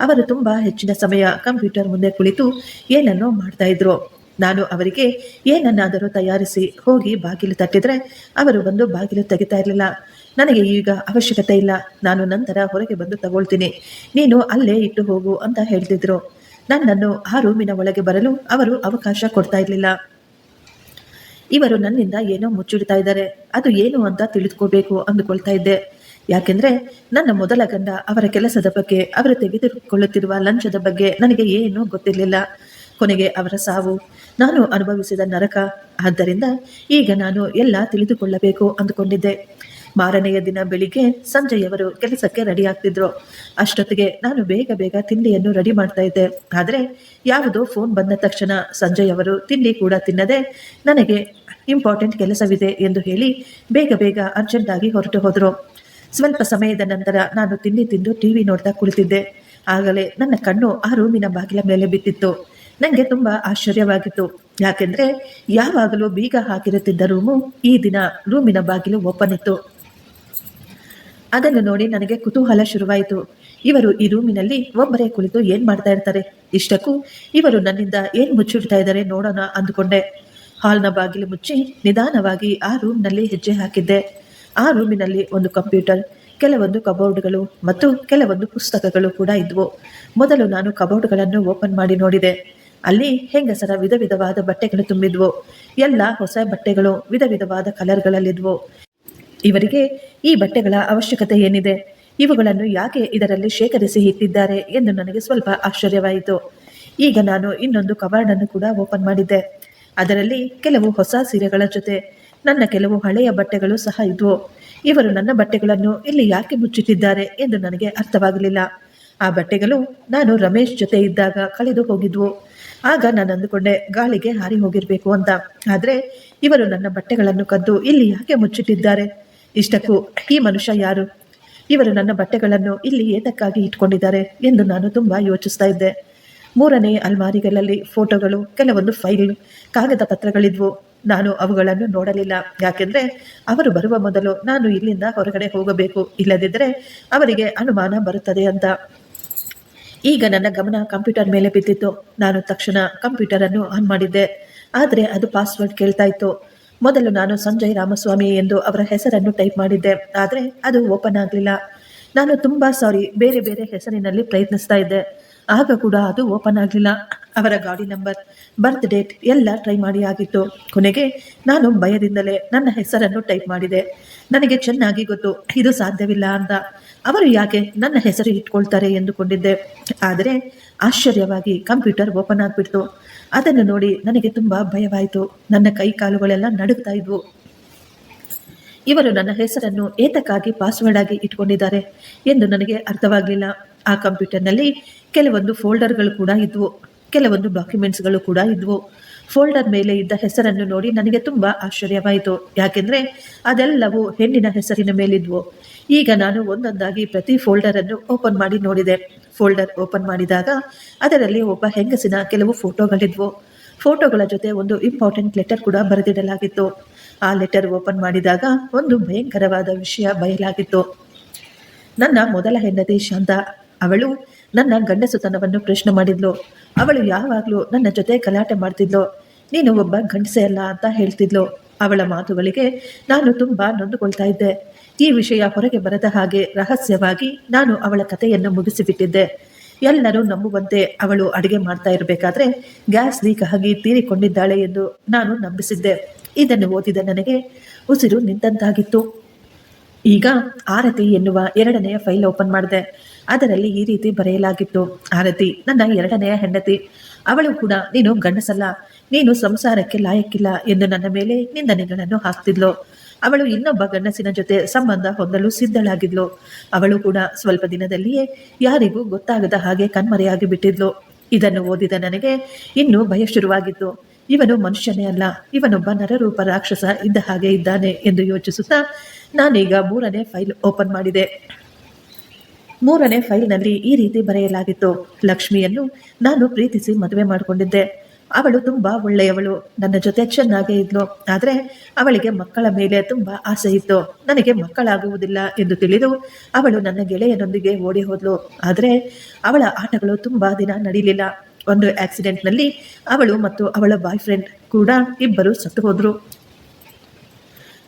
ಅವರು ತುಂಬಾ ಹೆಚ್ಚಿನ ಸಮಯ ಕಂಪ್ಯೂಟರ್ ಮುಂದೆ ಕುಳಿತು ಏನನ್ನೋ ಮಾಡ್ತಾ ಇದ್ರು. ನಾನು ಅವರಿಗೆ ಏನನ್ನಾದರೂ ತಯಾರಿಸಿ ಹೋಗಿ ಬಾಗಿಲು ತಟ್ಟಿದ್ರೆ ಅವರು ಬಂದು ಬಾಗಿಲು ತೆಗಿತಾ ಇರಲಿಲ್ಲ. ನನಗೆ ಈಗ ಅವಶ್ಯಕತೆ ಇಲ್ಲ. ನಾನು ನಂತರ ಹೊರಗೆ ಬಂದು ತಗೊಳ್ತೀನಿ. ನೀನು ಅಲ್ಲೇ ಇಟ್ಟು ಹೋಗು ಅಂತ ಹೇಳ್ತಿದ್ರು. ನನ್ನನ್ನು ಆ ರೂಮಿನ ಒಳಗೆ ಬರಲು ಅವರು ಅವಕಾಶ ಕೊಡ್ತಾ ಇರಲಿಲ್ಲ. ಇವರು ನನ್ನಿಂದ ಏನೋ ಮುಚ್ಚಿಡ್ತಾ ಇದ್ದಾರೆ. ಅದು ಏನು ಅಂತ ತಿಳಿದುಕೋಬೇಕು ಅಂದುಕೊಳ್ತಾ ಇದ್ದೆ. ಯಾಕೆಂದ್ರೆ ನನ್ನ ಮೊದಲ ಗಂಡ ಅವರ ಕೆಲಸದ ಬಗ್ಗೆ, ಅವರು ತೆಗೆದುಕೊಳ್ಳುತ್ತಿರುವ ಲಂಚದ ಬಗ್ಗೆ ನನಗೆ ಏನೂ ಗೊತ್ತಿರಲಿಲ್ಲ. ಕೊನೆಗೆ ಅವರ ಸಾವು. ನಾನು ಅನುಭವಿಸಿದ ನರಕ. ಆದ್ದರಿಂದ ಈಗ ನಾನು ಎಲ್ಲ ತಿಳಿದುಕೊಳ್ಳಬೇಕು ಅಂದುಕೊಂಡಿದ್ದೆ. ಮಾರನೆಯ ದಿನ ಬೆಳಿಗ್ಗೆ ಸಂಜೆಯವರು ಕೆಲಸಕ್ಕೆ ರೆಡಿ ಆಗ್ತಿದ್ರು. ಅಷ್ಟೊತ್ತಿಗೆ ನಾನು ಬೇಗ ಬೇಗ ತಿಂಡಿಯನ್ನು ರೆಡಿ ಮಾಡ್ತಾ ಇದ್ದೆ. ಆದರೆ ಯಾವುದೋ ಫೋನ್ ಬಂದ ತಕ್ಷಣ ಸಂಜಯ್ ಅವರು ತಿಂಡಿ ಕೂಡ ತಿನ್ನದೆ ನನಗೆ ಇಂಪಾರ್ಟೆಂಟ್ ಕೆಲಸವಿದೆ ಎಂದು ಹೇಳಿ ಬೇಗ ಬೇಗ ಅರ್ಜೆಂಟಾಗಿ ಹೊರಟು ಹೋದರು. ಸ್ವಲ್ಪ ಸಮಯದ ನಂತರ ನಾನು ತಿಂಡಿ ತಿಂದು ಟಿವಿ ನೋಡ್ತಾ ಕುಳಿತಿದ್ದೆ. ಆಗಲೇ ನನ್ನ ಕಣ್ಣು ಆ ರೂಮಿನ ಬಾಗಿಲ ಮೇಲೆ ಬಿದ್ದಿತ್ತು. ನನಗೆ ತುಂಬಾ ಆಶ್ಚರ್ಯವಾಗಿತ್ತು. ಯಾಕೆಂದ್ರೆ ಯಾವಾಗಲೂ ಬೀಗ ಹಾಕಿರುತ್ತಿದ್ದ ರೂಮು ಈ ದಿನ ರೂಮಿನ ಬಾಗಿಲು ಓಪನ್ ಇತ್ತು. ಅದನ್ನು ನೋಡಿ ನನಗೆ ಕುತೂಹಲ ಶುರುವಾಯಿತು. ಇವರು ಈ ರೂಮಿನಲ್ಲಿ ಒಬ್ಬರೇ ಕುಳಿತು ಏನ್ ಮಾಡ್ತಾ ಇರ್ತಾರೆ? ಇಷ್ಟಕ್ಕೂ ಇವರು ನನ್ನಿಂದ ಏನ್ ಮುಚ್ಚಿಡ್ತಾ ಇದ್ದಾರೆ ನೋಡೋಣ ಅಂದುಕೊಂಡೆ. ಹಾಲ್ನ ಬಾಗಿಲು ಮುಚ್ಚಿ ನಿಧಾನವಾಗಿ ಆ ರೂಮ್ನಲ್ಲಿ ಹೆಜ್ಜೆ ಹಾಕಿದ್ದೆ. ಆ ರೂಮಿನಲ್ಲಿ ಒಂದು ಕಂಪ್ಯೂಟರ್, ಕೆಲವೊಂದು ಕಬೋರ್ಡ್ಗಳು ಮತ್ತು ಕೆಲವೊಂದು ಪುಸ್ತಕಗಳು ಕೂಡ ಇದ್ವು. ಮೊದಲು ನಾನು ಕಬೋರ್ಡ್ಗಳನ್ನು ಓಪನ್ ಮಾಡಿ ನೋಡಿದೆ. ಅಲ್ಲಿ ಹೆಂಗಸರ ವಿಧ ವಿಧವಾದ ಬಟ್ಟೆಗಳು ತುಂಬಿದ್ವು. ಎಲ್ಲ ಹೊಸ ಬಟ್ಟೆಗಳು ವಿಧ ವಿಧವಾದ ಕಲರ್ಗಳಲ್ಲಿದ್ವು. ಇವರಿಗೆ ಈ ಬಟ್ಟೆಗಳ ಅವಶ್ಯಕತೆ ಏನಿದೆ? ಇವುಗಳನ್ನು ಯಾಕೆ ಇದರಲ್ಲಿ ಶೇಖರಿಸಿ ಇಟ್ಟಿದ್ದಾರೆ ಎಂದು ನನಗೆ ಸ್ವಲ್ಪ ಆಶ್ಚರ್ಯವಾಯಿತು. ಈಗ ನಾನು ಇನ್ನೊಂದು ಕಬಾರ್ಡನ್ನು ಕೂಡ ಓಪನ್ ಮಾಡಿದ್ದೆ. ಅದರಲ್ಲಿ ಕೆಲವು ಹೊಸ ಸೀರೆಗಳ ಜೊತೆ, ನನ್ನ ಕೆಲವು ಹಳೆಯ ಬಟ್ಟೆಗಳು ಸಹ ಇದ್ವು. ಇವರು ನನ್ನ ಬಟ್ಟೆಗಳನ್ನು ಇಲ್ಲಿ ಯಾಕೆ ಮುಚ್ಚಿಟ್ಟಿದ್ದಾರೆ ಎಂದು ನನಗೆ ಅರ್ಥವಾಗಲಿಲ್ಲ. ಆ ಬಟ್ಟೆಗಳು ನಾನು ರಮೇಶ್ ಜೊತೆ ಇದ್ದಾಗ ಕಳೆದು ಹೋಗಿದ್ವು. ಆಗ ನಾನು ಅಂದುಕೊಂಡೆ, ಗಾಳಿಗೆ ಹಾರಿ ಹೋಗಿರ್ಬೇಕು ಅಂತ. ಆದ್ರೆ ಇವರು ನನ್ನ ಬಟ್ಟೆಗಳನ್ನು ಕದ್ದು ಇಲ್ಲಿ ಯಾಕೆ ಮುಚ್ಚಿಟ್ಟಿದ್ದಾರೆ? ಇಷ್ಟಕ್ಕೂ ಈ ಮನುಷ್ಯ ಯಾರು? ಇವರು ನನ್ನ ಬಟ್ಟೆಗಳನ್ನು ಇಲ್ಲಿ ಏತಕ್ಕಾಗಿ ಇಟ್ಕೊಂಡಿದ್ದಾರೆ ಎಂದು ನಾನು ತುಂಬಾ ಯೋಚಿಸ್ತಾ ಇದ್ದೆ. ಮೂರನೇ ಅಲ್ಮಾರಿಗಳಲ್ಲಿ ಫೋಟೋಗಳು, ಕೆಲವೊಂದು ಫೈಲ್, ಕಾಗದ ಪತ್ರಗಳಿದ್ವು. ನಾನು ಅವುಗಳನ್ನು ನೋಡಲಿಲ್ಲ. ಯಾಕೆಂದರೆ ಅವರು ಬರುವ ಮೊದಲು ನಾನು ಇಲ್ಲಿಂದ ಹೊರಗಡೆ ಹೋಗಬೇಕು. ಇಲ್ಲದಿದ್ದರೆ ಅವರಿಗೆ ಅನುಮಾನ ಬರುತ್ತದೆ ಅಂತ. ಈಗ ನನ್ನ ಗಮನ ಕಂಪ್ಯೂಟರ್ ಮೇಲೆ ಬಿದ್ದಿತ್ತು. ನಾನು ತಕ್ಷಣ ಕಂಪ್ಯೂಟರ್ ಅನ್ನು ಆನ್ ಮಾಡಿದ್ದೆ. ಆದರೆ ಅದು ಪಾಸ್ವರ್ಡ್ ಕೇಳ್ತಾ ಇತ್ತು. ಮೊದಲು ನಾನು ಸಂಜಯ್ ರಾಮಸ್ವಾಮಿ ಎಂದು ಅವರ ಹೆಸರನ್ನು ಟೈಪ್ ಮಾಡಿದ್ದೆ. ಆದರೆ ಅದು ಓಪನ್ ಆಗಲಿಲ್ಲ. ನಾನು ತುಂಬಾ ಸಾರಿ ಬೇರೆ ಬೇರೆ ಹೆಸರಿನಲ್ಲಿ ಪ್ರಯತ್ನಿಸ್ತಾ ಇದ್ದೆ. ಆಗ ಕೂಡ ಅದು ಓಪನ್ ಆಗಲಿಲ್ಲ. ಅವರ ಗಾಡಿ ನಂಬರ್, ಬರ್ತ್ ಡೇಟ್ ಎಲ್ಲ ಟ್ರೈ ಮಾಡಿ ಆಗಿತ್ತು. ಕೊನೆಗೆ ನಾನು ಭಯದಿಂದಲೇ ನನ್ನ ಹೆಸರನ್ನು ಟೈಪ್ ಮಾಡಿದೆ. ನನಗೆ ಚೆನ್ನಾಗಿ ಗೊತ್ತು, ಇದು ಸಾಧ್ಯವಿಲ್ಲ ಅಂತ. ಅವರು ಯಾಕೆ ನನ್ನ ಹೆಸರು ಇಟ್ಕೊಳ್ತಾರೆ ಎಂದುಕೊಂಡಿದ್ದೆ. ಆದರೆ ಆಶ್ಚರ್ಯವಾಗಿ ಕಂಪ್ಯೂಟರ್ ಓಪನ್ ಆಗಿಬಿಡ್ತು. ಅದನ್ನು ನೋಡಿ ನನಗೆ ತುಂಬ ಭಯವಾಯಿತು. ನನ್ನ ಕೈ ಕಾಲುಗಳೆಲ್ಲ ನಡುಗ್ತಾ ಇದ್ವು. ಇವರು ನನ್ನ ಹೆಸರನ್ನು ಏತಕ್ಕಾಗಿ ಪಾಸ್ವರ್ಡ್ ಆಗಿ ಇಟ್ಕೊಂಡಿದ್ದಾರೆ ಎಂದು ನನಗೆ ಅರ್ಥವಾಗಲಿಲ್ಲ. ಆ ಕಂಪ್ಯೂಟರ್ನಲ್ಲಿ ಕೆಲವೊಂದು ಫೋಲ್ಡರ್ಗಳು ಕೂಡ ಇದ್ವು. ಕೆಲವೊಂದು ಡಾಕ್ಯುಮೆಂಟ್ಸ್ಗಳು ಕೂಡ ಇದ್ವು. ಫೋಲ್ಡರ್ ಮೇಲೆ ಇದ್ದ ಹೆಸರನ್ನು ನೋಡಿ ನನಗೆ ತುಂಬಾ ಆಶ್ಚರ್ಯವಾಯಿತು. ಯಾಕೆಂದ್ರೆ ಅದೆಲ್ಲವೂ ಹೆಣ್ಣಿನ ಹೆಸರಿನ ಮೇಲಿದ್ವು. ಈಗ ನಾನು ಒಂದೊಂದಾಗಿ ಪ್ರತಿ ಫೋಲ್ಡರ್ ಅನ್ನು ಓಪನ್ ಮಾಡಿ ನೋಡಿದೆ. ಫೋಲ್ಡರ್ ಓಪನ್ ಮಾಡಿದಾಗ ಅದರಲ್ಲಿ ಒಬ್ಬ ಹೆಂಗಸಿನ ಕೆಲವು ಫೋಟೋಗಳಿದ್ವು. ಫೋಟೋಗಳ ಜೊತೆ ಒಂದು ಇಂಪಾರ್ಟೆಂಟ್ ಲೆಟರ್ ಕೂಡ ಬರೆದಿಡಲಾಗಿತ್ತು. ಆ ಲೆಟರ್ ಓಪನ್ ಮಾಡಿದಾಗ ಒಂದು ಭಯಂಕರವಾದ ವಿಷಯ ಬಯಲಾಗಿತ್ತು. ನನ್ನ ಮೊದಲ ಹೆಂಡತಿ ಶಾಂತ ಅವಳು ನನ್ನ ಗಂಡಸುತನವನ್ನು ಪ್ರಶ್ನೆ ಮಾಡಿದ್ಲು. ಅವಳು ಯಾವಾಗಲೂ ನನ್ನ ಜೊತೆ ಗಲಾಟೆ ಮಾಡ್ತಿದ್ಲು. ನೀನು ಒಬ್ಬ ಗಂಡಸೆ ಅಲ್ಲ ಅಂತ ಹೇಳ್ತಿದ್ಲು. ಅವಳ ಮಾತುಗಳಿಗೆ ನಾನು ತುಂಬಾ ನೊಂದುಕೊಳ್ತಾ ಇದ್ದೆ. ಈ ವಿಷಯ ಹೊರಗೆ ಬರದ ಹಾಗೆ ರಹಸ್ಯವಾಗಿ ನಾನು ಅವಳ ಕಥೆಯನ್ನು ಮುಗಿಸಿಬಿಟ್ಟಿದ್ದೆ. ಎಲ್ಲರೂ ನಂಬುವಂತೆ ಅವಳು ಅಡುಗೆ ಮಾಡ್ತಾ ಇರಬೇಕಾದ್ರೆ ಗ್ಯಾಸ್ ಲೀಕ್ ಆಗಿ ತೀರಿಕೊಂಡಿದ್ದಾಳೆ ಎಂದು ನಾನು ನಂಬಿಸಿದ್ದೆ. ಇದನ್ನು ಓದಿದ ನನಗೆ ಉಸಿರು ನಿಂತಂತಾಗಿತ್ತು. ಈಗ ಆರತಿ ಎನ್ನುವ ಎರಡನೆಯ ಫೈಲ್ ಓಪನ್ ಮಾಡಿದೆ. ಅದರಲ್ಲಿ ಈ ರೀತಿ ಬರೆಯಲಾಗಿತ್ತು. ಆರತಿ, ನನ್ನ ಎರಡನೆಯ ಹೆಂಡತಿ, ಅವಳು ಕೂಡ, ನೀನು ಗಂಡಸಲ್ಲ, ನೀನು ಸಂಸಾರಕ್ಕೆ ಲಾಯಕ್ಕಿಲ್ಲ ಎಂದು ನನ್ನ ಮೇಲೆ ನಿಂದನೆಗಳನ್ನು ಹಾಕ್ತಿದ್ಲು. ಅವಳು ಇನ್ನೊಬ್ಬ ಗಂಡಸಿನ ಜೊತೆ ಸಂಬಂಧ ಹೊಂದಲು ಸಿದ್ಧಳಾಗಿದ್ಲು. ಅವಳು ಕೂಡ ಸ್ವಲ್ಪ ದಿನದಲ್ಲಿಯೇ ಯಾರಿಗೂ ಗೊತ್ತಾಗದ ಹಾಗೆ ಕಣ್ಮರೆಯಾಗಿ ಬಿಟ್ಟಿದ್ಲು. ಇದನ್ನು ಓದಿದ ನನಗೆ ಇನ್ನೂ ಭಯ ಶುರುವಾಗಿತ್ತು. ಇವನು ಮನುಷ್ಯನೇ ಅಲ್ಲ, ಇವನೊಬ್ಬ ನರರೂಪ ರಾಕ್ಷಸ ಇದ್ದ ಹಾಗೆ ಇದ್ದಾನೆ ಎಂದು ಯೋಚಿಸುತ್ತಾ ನಾನೀಗ ಮೂರನೇ ಫೈಲ್ ಓಪನ್ ಮಾಡಿದೆ. ಮೂರನೇ ಫೈಲ್ನಲ್ಲಿ ಈ ರೀತಿ ಬರೆಯಲಾಗಿತ್ತು. ಲಕ್ಷ್ಮಿಯನ್ನು ನಾನು ಪ್ರೀತಿಸಿ ಮದುವೆ ಮಾಡಿಕೊಂಡಿದ್ದೆ. ಅವಳು ತುಂಬಾ ಒಳ್ಳೆಯವಳು. ನನ್ನ ಜೊತೆ ಚೆನ್ನಾಗೇ ಇದ್ಲು. ಆದರೆ ಅವಳಿಗೆ ಮಕ್ಕಳ ಮೇಲೆ ತುಂಬಾ ಆಸೆ ಇತ್ತು. ನನಗೆ ಮಕ್ಕಳಾಗುವುದಿಲ್ಲ ಎಂದು ತಿಳಿದು ಅವಳು ನನ್ನ ಗೆಳೆಯನೊಂದಿಗೆ ಓಡಿ ಹೋದ್ಲು. ಆದರೆ ಅವಳ ಆಟಗಳು ತುಂಬಾ ದಿನ ನಡೀಲಿಲ್ಲ. ಒಂದು ಆಕ್ಸಿಡೆಂಟ್ನಲ್ಲಿ ಅವಳು ಮತ್ತು ಅವಳ ಬಾಯ್ ಫ್ರೆಂಡ್ ಕೂಡ ಇಬ್ಬರು ಸತ್ತು ಹೋದ್ರು.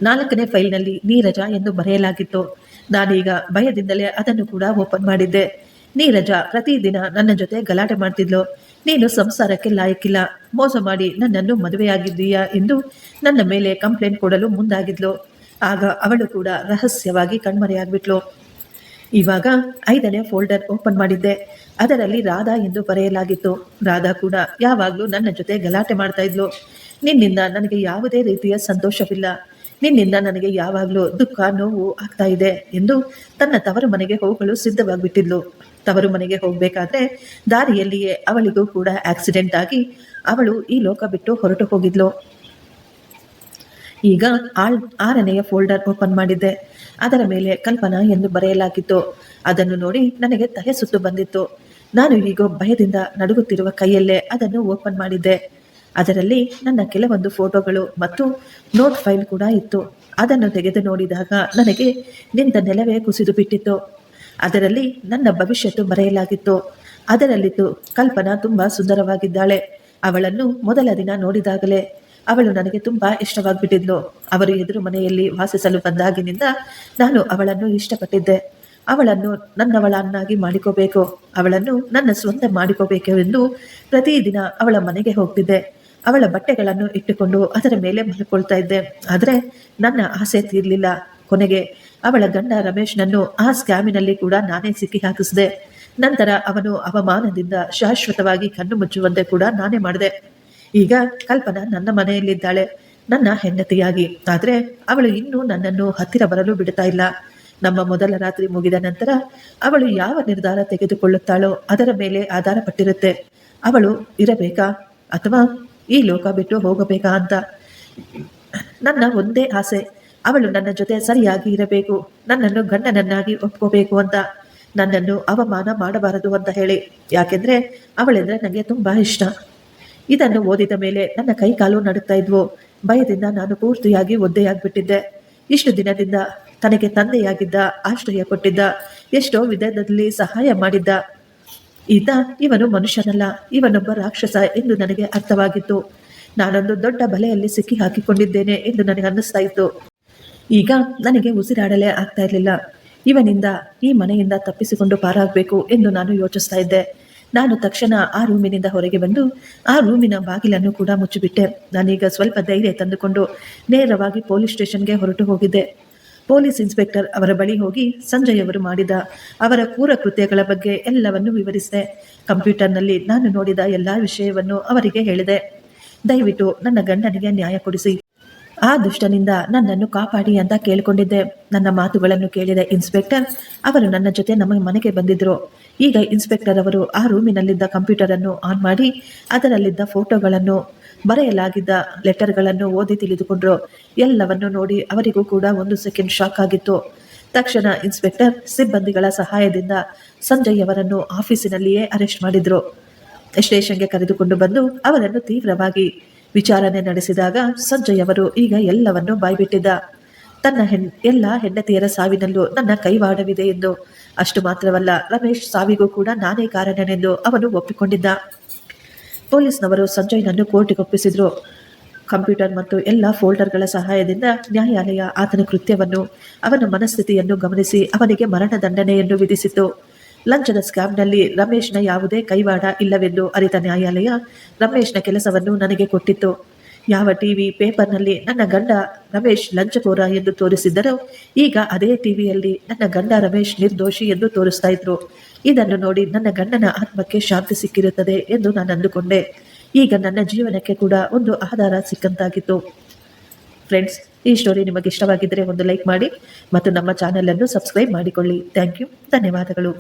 ನಾಲ್ಕನೇ ಫೈಲ್ನಲ್ಲಿ ನೀರಜ ಎಂದು ಬರೆಯಲಾಗಿತ್ತು. ನಾನೀಗ ಭಯದಿಂದಲೇ ಅದನ್ನು ಕೂಡ ಓಪನ್ ಮಾಡಿದ್ದೆ. ನೀರಜ ಪ್ರತಿದಿನ ನನ್ನ ಜೊತೆ ಗಲಾಟೆ ಮಾಡ್ತಿದ್ಲು. ನೀನು ಸಂಸಾರಕ್ಕೆ ಲಾಯಕ್ಕಿಲ್ಲ. ಮೋಸ ಮಾಡಿ ನನ್ನನ್ನು ಮದುವೆಯಾಗಿದ್ದೀಯಾ ಎಂದು ನನ್ನ ಮೇಲೆ ಕಂಪ್ಲೇಂಟ್ ಕೊಡಲು ಮುಂದಾಗಿದ್ಲು. ಆಗ ಅವಳು ಕೂಡ ರಹಸ್ಯವಾಗಿ ಕಣ್ಮರೆಯಾಗ್ಬಿಟ್ಲು. ಇವಾಗ ಐದನೇ ಫೋಲ್ಡರ್ ಓಪನ್ ಮಾಡಿದ್ದೆ. ಅದರಲ್ಲಿ ರಾಧಾ ಎಂದು ಬರೆಯಲಾಗಿತ್ತು. ರಾಧಾ ಕೂಡ ಯಾವಾಗಲೂ ನನ್ನ ಜೊತೆ ಗಲಾಟೆ ಮಾಡ್ತಾ ಇದ್ಲು. ನಿನ್ನಿಂದ ನನಗೆ ಯಾವುದೇ ರೀತಿಯ ಸಂತೋಷವಿಲ್ಲ. ನಿನ್ನಿಂದ ನನಗೆ ಯಾವಾಗಲೂ ದುಃಖ, ನೋವು ಆಗ್ತಾ ಇದೆ ಎಂದು ತನ್ನ ತವರು ಮನೆಗೆ ಹೋಗಲು ಸಿದ್ಧವಾಗಿಬಿಟ್ಟಿದ್ಲು. ತವರು ಮನೆಗೆ ಹೋಗಬೇಕಾದ್ರೆ ದಾರಿಯಲ್ಲಿಯೇ ಅವಳಿಗೂ ಕೂಡ ಆಕ್ಸಿಡೆಂಟ್ ಆಗಿ ಅವಳು ಈ ಲೋಕ ಬಿಟ್ಟು ಹೊರಟು ಹೋಗಿದ್ಲು. ಈಗ ಆಳ್, ಆರನೆಯ ಫೋಲ್ಡರ್ ಓಪನ್ ಮಾಡಿದ್ದೆ. ಅದರ ಮೇಲೆ ಕಲ್ಪನಾ ಎಂದು ಬರೆಯಲಾಗಿತ್ತು. ಅದನ್ನು ನೋಡಿ ನನಗೆ ತಲೆ ಸುತ್ತು ಬಂದಿತ್ತು. ನಾನು ಈಗ ಭಯದಿಂದ ನಡುಗುತ್ತಿರುವ ಕೈಯಲ್ಲೇ ಅದನ್ನು ಓಪನ್ ಮಾಡಿದ್ದೆ. ಅದರಲ್ಲಿ ನನ್ನ ಕೆಲವೊಂದು ಫೋಟೋಗಳು ಮತ್ತು ನೋಟ್ ಫೈಲ್ ಕೂಡ ಇತ್ತು. ಅದನ್ನು ತೆಗೆದು ನೋಡಿದಾಗ ನನಗೆ ನಿಂತ ನೆಲವೇ ಕುಸಿದು ಬಿಟ್ಟಿತ್ತು. ಅದರಲ್ಲಿ ನನ್ನ ಭವಿಷ್ಯತ್ತು ಬರೆಯಲಾಗಿತ್ತು ಅದರಲ್ಲಿತ್ತು ಕಲ್ಪನಾ ತುಂಬ ಸುಂದರವಾಗಿದ್ದಾಳೆ. ಅವಳನ್ನು ಮೊದಲ ದಿನ ನೋಡಿದಾಗಲೇ ಅವಳು ನನಗೆ ತುಂಬ ಇಷ್ಟವಾಗಿಬಿಟ್ಟಿದ್ಲು. ಅವರು ಎದುರು ಮನೆಯಲ್ಲಿ ವಾಸಿಸಲು ಬಂದಾಗಿನಿಂದ ನಾನು ಅವಳನ್ನು ಇಷ್ಟಪಟ್ಟಿದ್ದೆ. ಅವಳನ್ನು ನನ್ನವಳನ್ನಾಗಿ ಮಾಡಿಕೋಬೇಕು. ಅವಳನ್ನು ನನ್ನ ಸ್ವಂತ ಮಾಡಿಕೋಬೇಕು ಎಂದು ಪ್ರತಿದಿನ ಅವಳ ಮನೆಗೆ ಹೋಗ್ತಿದ್ದೆ. ಅವಳ ಬಟ್ಟೆಗಳನ್ನು ಇಟ್ಟುಕೊಂಡು ಅದರ ಮೇಲೆ ಮಲ್ಕೊಳ್ತಾ ಇದ್ದೆ. ಆದರೆ ನನ್ನ ಆಸೆ ತೀರ್ಲಿಲ್ಲ. ಕೊನೆಗೆ ಅವಳ ಗಂಡ ರಮೇಶ್ನನ್ನು ಆ ಸ್ಕ್ಯಾಮಿನಲ್ಲಿ ಕೂಡ ನಾನೇ ಸಿಕ್ಕಿ ಹಾಕಿಸಿದೆ. ನಂತರ ಅವನು ಅವಮಾನದಿಂದ ಶಾಶ್ವತವಾಗಿ ಕಣ್ಣು ಮುಚ್ಚುವಂತೆ ಕೂಡ ನಾನೇ ಮಾಡಿದೆ. ಈಗ ಕಲ್ಪನಾ ನನ್ನ ಮನೆಯಲ್ಲಿದ್ದಾಳೆ. ನನ್ನ ಹೆಂಡತಿಯಾಗಿ. ಆದರೆ ಅವಳು ಇನ್ನೂ ನನ್ನನ್ನು ಹತ್ತಿರ ಬರಲು ಬಿಡ್ತಾ ಇಲ್ಲ. ನಮ್ಮ ಮೊದಲ ರಾತ್ರಿ ಮುಗಿದ ನಂತರ ಅವಳು ಯಾವ ನಿರ್ಧಾರ ತೆಗೆದುಕೊಳ್ಳುತ್ತಾಳೋ ಅದರ ಮೇಲೆ ಆಧಾರ ಪಟ್ಟಿರುತ್ತೆ ಅವಳು ಇರಬೇಕಾ ಅಥವಾ ಈ ಲೋಕ ಬಿಟ್ಟು ಹೋಗಬೇಕಾ ಅಂತ. ನನ್ನ ಒಂದೇ ಆಸೆ, ಅವಳು ನನ್ನ ಜೊತೆ ಸರಿಯಾಗಿ ಇರಬೇಕು, ನನ್ನನ್ನು ಗಂಡನನ್ನಾಗಿ ಒಪ್ಕೋಬೇಕು ಅಂತ. ನನ್ನನ್ನು ಅವಮಾನ ಮಾಡಬಾರದು ಅಂತ ಹೇಳಿ. ಯಾಕೆಂದ್ರೆ ಅವಳೆಂದ್ರೆ ನನಗೆ ತುಂಬಾ ಇಷ್ಟ. ಇದನ್ನು ಓದಿದ ಮೇಲೆ ನನ್ನ ಕೈ ಕಾಲು ನಡುತ್ತಾ ಇದ್ವು. ಭಯದಿಂದ ನಾನು ಪೂರ್ತಿಯಾಗಿ ಒದ್ದೆಯಾಗ್ಬಿಟ್ಟಿದ್ದೆ. ಇಷ್ಟು ದಿನದಿಂದ ತನಗೆ ತಂದೆಯಾಗಿದ್ದ, ಆಶ್ರಯ ಕೊಟ್ಟಿದ್ದ, ಎಷ್ಟೋ ವಿಧದಲ್ಲಿ ಸಹಾಯ ಮಾಡಿದ್ದ. ಈತ ಇವನು ಮನುಷ್ಯನಲ್ಲ, ಇವನೊಬ್ಬ ರಾಕ್ಷಸ ಎಂದು ನನಗೆ ಅರ್ಥವಾಗಿತ್ತು. ನಾನೊಂದು ದೊಡ್ಡ ಬಲೆಯಲ್ಲಿ ಸಿಕ್ಕಿ ಹಾಕಿಕೊಂಡಿದ್ದೇನೆ ಎಂದು ನನಗೆ ಅನ್ನಿಸ್ತಾ ಇತ್ತು ಈಗ ನನಗೆ ಉಸಿರಾಡಲೇ ಆಗ್ತಾ ಇರಲಿಲ್ಲ. ಇವನಿಂದ, ಈ ಮನೆಯಿಂದ ತಪ್ಪಿಸಿಕೊಂಡು ಪಾರಾಗಬೇಕು ಎಂದು ನಾನು ಯೋಚಿಸ್ತಾ ಇದ್ದೆ. ನಾನು ತಕ್ಷಣ ಆ ರೂಮಿನಿಂದ ಹೊರಗೆ ಬಂದು, ಆ ರೂಮಿನ ಬಾಗಿಲನ್ನು ಕೂಡ ಮುಚ್ಚಿಬಿಟ್ಟೆ. ನಾನೀಗ ಸ್ವಲ್ಪ ಧೈರ್ಯ ತಂದುಕೊಂಡು ನೇರವಾಗಿ ಪೊಲೀಸ್ ಸ್ಟೇಷನ್ಗೆ ಹೊರಟು ಹೋಗಿದ್ದೆ. ಪೊಲೀಸ್ ಇನ್ಸ್ಪೆಕ್ಟರ್ ಅವರ ಬಳಿ ಹೋಗಿ ಸಂಜಯ್ ಅವರು ಮಾಡಿದ ಅವರ ಕ್ರೂರ ಕೃತ್ಯಗಳ ಬಗ್ಗೆ ಎಲ್ಲವನ್ನು ವಿವರಿಸಿದೆ. ಕಂಪ್ಯೂಟರ್ನಲ್ಲಿ ನಾನು ನೋಡಿದ ಎಲ್ಲ ವಿಷಯವನ್ನು ಅವರಿಗೆ ಹೇಳಿದೆ. ದಯವಿಟ್ಟು ನನ್ನ ಗಂಡನಿಗೆ ನ್ಯಾಯ ಕೊಡಿಸಿ. ಆ ದುಷ್ಟನಿಂದ ನನ್ನನ್ನು ಕಾಪಾಡಿ ಅಂತ ಕೇಳಿಕೊಂಡಿದ್ದೆ. ನನ್ನ ಮಾತುಗಳನ್ನು ಕೇಳಿದ ಇನ್ಸ್ಪೆಕ್ಟರ್, ಅವರು ನನ್ನ ಜೊತೆ ನಮ್ಮ ಮನೆಗೆ ಬಂದಿದ್ರು. ಈಗ ಇನ್ಸ್ಪೆಕ್ಟರ್ ಅವರು ಆ ರೂಮಿನಲ್ಲಿದ್ದ ಕಂಪ್ಯೂಟರ್ ಅನ್ನು ಆನ್ ಮಾಡಿ, ಅದರಲ್ಲಿದ್ದ ಫೋಟೋಗಳನ್ನು, ಬರೆಯಲಾಗಿದ್ದ ಲೆಟರ್ಗಳನ್ನು ಓದಿ ತಿಳಿದುಕೊಂಡ್ರು. ಎಲ್ಲವನ್ನು ನೋಡಿ ಅವರಿಗೂ ಕೂಡ ಒಂದು ಸೆಕೆಂಡ್ ಶಾಕ್ ಆಗಿತ್ತು. ತಕ್ಷಣ ಇನ್ಸ್ಪೆಕ್ಟರ್ ಸಿಬ್ಬಂದಿಗಳ ಸಹಾಯದಿಂದ ಸಂಜಯ್ ಅವರನ್ನು ಆಫೀಸಿನಲ್ಲಿಯೇ ಅರೆಸ್ಟ್ ಮಾಡಿದ್ರು. ಸ್ಟೇಷನ್ಗೆ ಕರೆದುಕೊಂಡು ಬಂದು ಅವರನ್ನು ತೀವ್ರವಾಗಿ ವಿಚಾರಣೆ ನಡೆಸಿದಾಗ ಸಂಜಯ್ ಅವರು ಈಗ ಎಲ್ಲವನ್ನು ಬಾಯ್ಬಿಟ್ಟಿದ್ದ. ತನ್ನ ಹೆಣ್, ಎಲ್ಲ ಹೆಂಡತಿಯರ ಸಾವಿನಲ್ಲೂ ನನ್ನ ಕೈವಾಡವಿದೆ ಎಂದು. ಅಷ್ಟು ಮಾತ್ರವಲ್ಲ, ರಮೇಶ್ ಸಾವಿಗೂ ಕೂಡ ನಾನೇ ಕಾರಣನೆಂದು ಅವನು ಒಪ್ಪಿಕೊಂಡಿದ್ದ. ಪೊಲೀಸ್ನವರು ಸಂಜಯ್ನನ್ನು ಕೋರ್ಟಿಗೆ ಒಪ್ಪಿಸಿದ್ರು. ಕಂಪ್ಯೂಟರ್ ಮತ್ತು ಎಲ್ಲ ಫೋಲ್ಡರ್ಗಳ ಸಹಾಯದಿಂದ ನ್ಯಾಯಾಲಯ ಆತನ ಕೃತ್ಯವನ್ನು, ಅವನ ಮನಸ್ಥಿತಿಯನ್ನು ಗಮನಿಸಿ ಅವನಿಗೆ ಮರಣದಂಡನೆಯನ್ನು ವಿಧಿಸಿತು ಲಂಚದ ಸ್ಕ್ಯಾಮ್ನಲ್ಲಿ ರಮೇಶ್ನ ಯಾವುದೇ ಕೈವಾಡ ಇಲ್ಲವೆಂದು ಅರಿತ ನ್ಯಾಯಾಲಯ ರಮೇಶ್ನ ಕೆಲಸವನ್ನು ನನಗೆ ಕೊಟ್ಟಿತ್ತು. ಯಾವ ಟಿವಿ ಪೇಪರ್ನಲ್ಲಿ ನನ್ನ ಗಂಡ ರಮೇಶ್ ಲಂಚಕೋರ ಎಂದು ತೋರಿಸಿದ್ದರೋ, ಈಗ ಅದೇ ಟಿವಿಯಲ್ಲಿ ನನ್ನ ಗಂಡ ರಮೇಶ್ ನಿರ್ದೋಷಿ ಎಂದು ತೋರಿಸ್ತಾ ಇದ್ರು. ಇದನ್ನು ನೋಡಿ ನನ್ನ ಗಂಡನ ಆತ್ಮಕ್ಕೆ ಶಾಂತಿ ಸಿಕ್ಕಿರುತ್ತದೆ ಎಂದು ನಾನು ಅಂದುಕೊಂಡೆ. ಈಗ ನನ್ನ ಜೀವನಕ್ಕೆ ಕೂಡ ಒಂದು ಆಧಾರ ಸಿಕ್ಕಂತಾಗಿತ್ತು. ಫ್ರೆಂಡ್ಸ್, ಈ ಸ್ಟೋರಿ ನಿಮಗೆ ಇಷ್ಟವಾಗಿದ್ದರೆ ಒಂದು ಲೈಕ್ ಮಾಡಿ ಮತ್ತು ನಮ್ಮ ಚಾನಲನ್ನು ಸಬ್ಸ್ಕ್ರೈಬ್ ಮಾಡಿಕೊಳ್ಳಿ. ಥ್ಯಾಂಕ್ ಯು, ಧನ್ಯವಾದಗಳು.